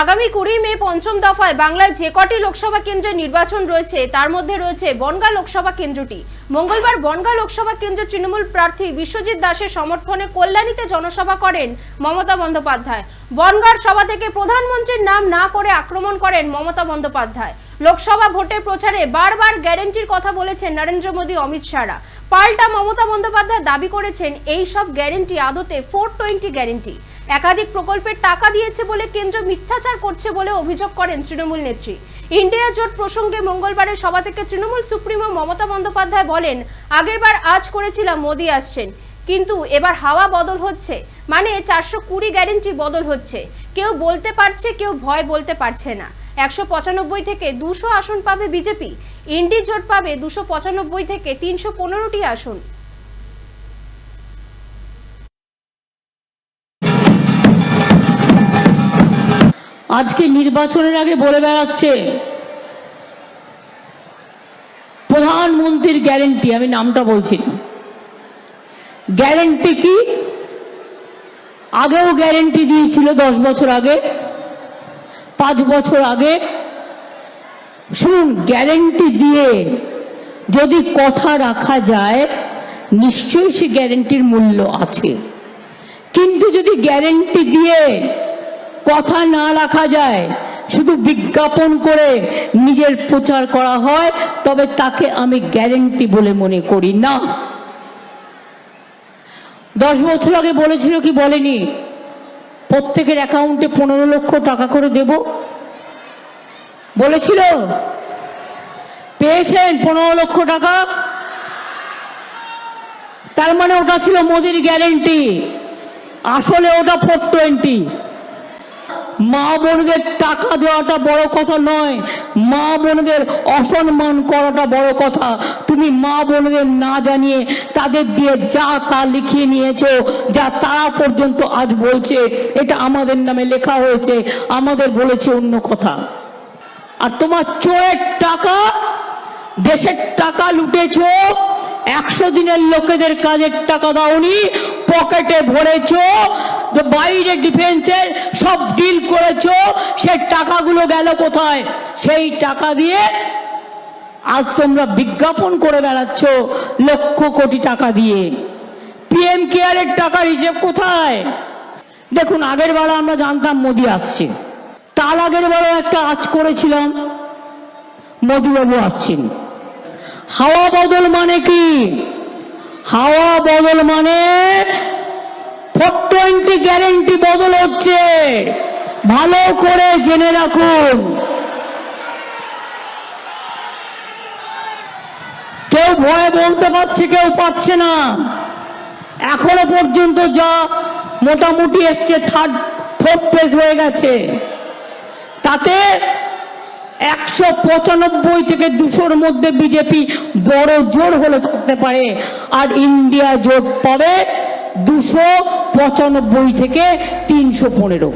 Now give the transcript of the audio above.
আগামী কুড়ি মে পঞ্চম দফায় বাংলায় যে কটি লোকসভা কেন্দ্রে নির্বাচন রয়েছে, তার মধ্যে রয়েছে বনগাঁ লোকসভা কেন্দ্রটি। মঙ্গলবার বনগাঁ লোকসভা কেন্দ্র তৃণমূল প্রার্থী বিশ্বজিৎ দাসের সমর্থনে কল্যাণীতে জনসভা করেন মমতা বন্দ্যোপাধ্যায়। বনগাঁর সভা থেকে প্রধানমন্ত্রীর নাম না করে আক্রমণ করেন মমতা বন্দ্যোপাধ্যায়। লোকসভা ভোটের প্রচারে বারবার গ্যারেন্টির কথা বলেছেন নরেন্দ্র মোদী, অমিত শাহরা। পাল্টা মমতা বন্দ্যোপাধ্যায় দাবি করেছেন এই সব গ্যারেন্টি আদতে ফোর টোয়েন্টি গ্যারেন্টি। একাধিক প্রকল্পের টাকা দিয়েছে বলে কেন্দ্র মিথ্যাচার করছে বলে অভিযোগ করেন তৃণমূল নেত্রী। ইন্ডিয়া জোট প্রসঙ্গে মঙ্গলবারের সভা থেকে তৃণমূল সুপ্রিমো মমতা বন্দ্যোপাধ্যায় বলেন, আগেরবার আজ করেছিলাম, মোদী আসছেন। কিন্তু এবার হাওয়া বদল হচ্ছে। মানে চারশো কুড়ি গ্যারেন্টি বদল হচ্ছে। কেউ বলতে পারছে, কেউ ভয় বলতে পারছে না। একশো পঁচানব্বই থেকে দুশো আসন পাবে বিজেপি। ইন্ডি জোট পাবে দুশো পঁচানব্বই থেকে তিনশো পনেরোটি আসন। আজকে নির্বাচনের আগে বলে বেড়াচ্ছে, প্রধানমন্ত্রীর গ্যারেন্টি, আমি নামটা বলছি গ্যারেন্টি কি? আগেও গ্যারেন্টি দিয়েছিল দশ বছর আগে, পাঁচ বছর আগে। শুনুন, গ্যারেন্টি দিয়ে যদি কথা রাখা যায়, নিশ্চয়ই সে গ্যারেন্টির মূল্য আছে। কিন্তু যদি গ্যারেন্টি দিয়ে কথা না রাখা যায়। শুধু বিজ্ঞাপন করে নিজের প্রচার করা হয়, তবে তাকে আমি গ্যারেন্টি বলে মনে করি না। দশ বছর আগে বলেছিল কি বলেনি, প্রত্যেকের অ্যাকাউন্টে পনেরো লক্ষ টাকা করে দেব। বলেছিল, পেয়েছেন পনেরো লক্ষ টাকা? তার মানে ওটা ছিল মোদির গ্যারেন্টি। আসলে ওটা ফোর টোয়েন্টি। মা বোনদের টাকা দেওয়াটা বড় কথা নয়। মা বোনদের অসম্মান করাটা বড় কথা। তুমি মা বোনদের না জানিয়ে তাদের দিয়ে যা তা লিখিয়ে নিয়েছো, যা তারা পর্যন্ত আজ বলছে, এটা আমাদের নামে লেখা হয়েছে। আমাদের বলেছে অন্য কথা। আর তোমার চোরের টাকা, দেশের টাকা লুটেছো, একশো দিনের লোকেদের কাজের টাকা দাওনি, পকেটে ভরেছো বাইরে ডিফেন্সের সব ডিল করেছ, সে টাকাগুলো গেল কোথায়? সেই টাকা দিয়ে আজ তোমরা বিজ্ঞাপন করে বেড়াচ্ছ লক্ষ কোটি টাকা দিয়ে। পিএম কেয়ারের টাকার হিসেব কোথায়? দেখুন, আগের বার আমরা জানতাম মোদি আসছে। তার আগের বারও একটা আজ করেছিলাম, মোদিবাবু আসছেন। হাওয়া বদল মানে কি? হাওয়া বদল মানে টোয়েন্টি গ্যারেন্টি বদল হচ্ছে। ভালো করে জেনে রাখুন। কেউ ভয়ে বলতে পারছে, কেউ পাচ্ছে না। এখনও পর্যন্ত যা মোটামুটি এসছে থার্ড ফোর্থ পেজ হয়ে গেছে। তাতে একশো পঁচানব্বই থেকে দুশোর মধ্যে বিজেপি বড় জোর হলে থাকতে পারে। আর ইন্ডিয়া জোট পাবে দুশো পঁচানব্বই থেকে তিনশো পনেরো।